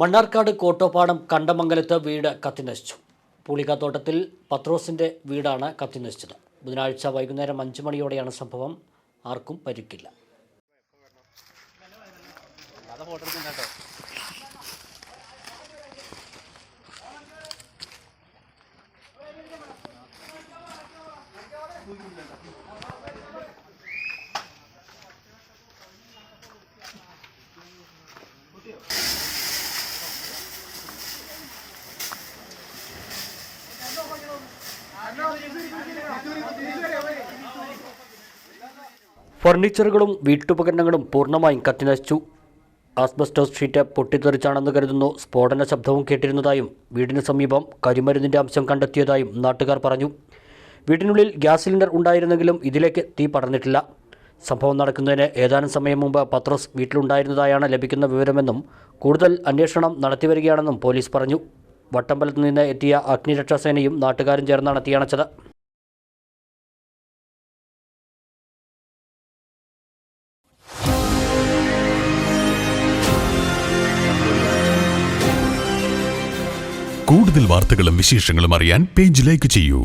മണ്ണാർക്കാട് കോട്ടോപ്പാടം കണ്ടമംഗലത്ത് വീട് കത്തിനശിച്ചു. പുളിക്കാത്തോട്ടത്തിൽ പത്രോസിന്റെ വീടാണ് കത്തിനശിച്ചത്. ബുധനാഴ്ച വൈകുന്നേരം അഞ്ചു മണിയോടെയാണ് സംഭവം. ആർക്കും പരിക്കില്ല. ഫർണിച്ചറുകളും വീട്ടുപകരണങ്ങളും പൂർണമായും കത്തിനശിച്ചു. ആസ്ബസ്റ്റോസ് ഷീറ്റ് പൊട്ടിത്തെറിച്ചാണെന്ന് കരുതുന്നു. സ്ഫോടന ശബ്ദവും കേട്ടിരുന്നതായും വീടിന് സമീപം കരിമരുന്നിന്റെ അംശം കണ്ടെത്തിയതായും നാട്ടുകാർ പറഞ്ഞു. വീടിനുള്ളിൽ ഗ്യാസ് സിലിണ്ടർ ഉണ്ടായിരുന്നെങ്കിലും ഇതിലേക്ക് തീ പടർന്നിട്ടില്ല. സംഭവം നടക്കുന്നതിന് ഏതാനും സമയം മുമ്പ് പത്രോസ് വീട്ടിലുണ്ടായിരുന്നതായാണ് ലഭിക്കുന്ന വിവരമെന്നും കൂടുതൽ അന്വേഷണം നടത്തിവരികയാണെന്നും പോലീസ് പറഞ്ഞു. വട്ടമ്പലത്ത് നിന്ന് എത്തിയ അഗ്നിരക്ഷാസേനയും നാട്ടുകാരും ചേർന്നാണ് തീയണച്ചത്. കൂടുതൽ വാർത്തകളും വിശേഷങ്ങളും അറിയാൻ പേജ് ലൈക്ക് ചെയ്യൂ.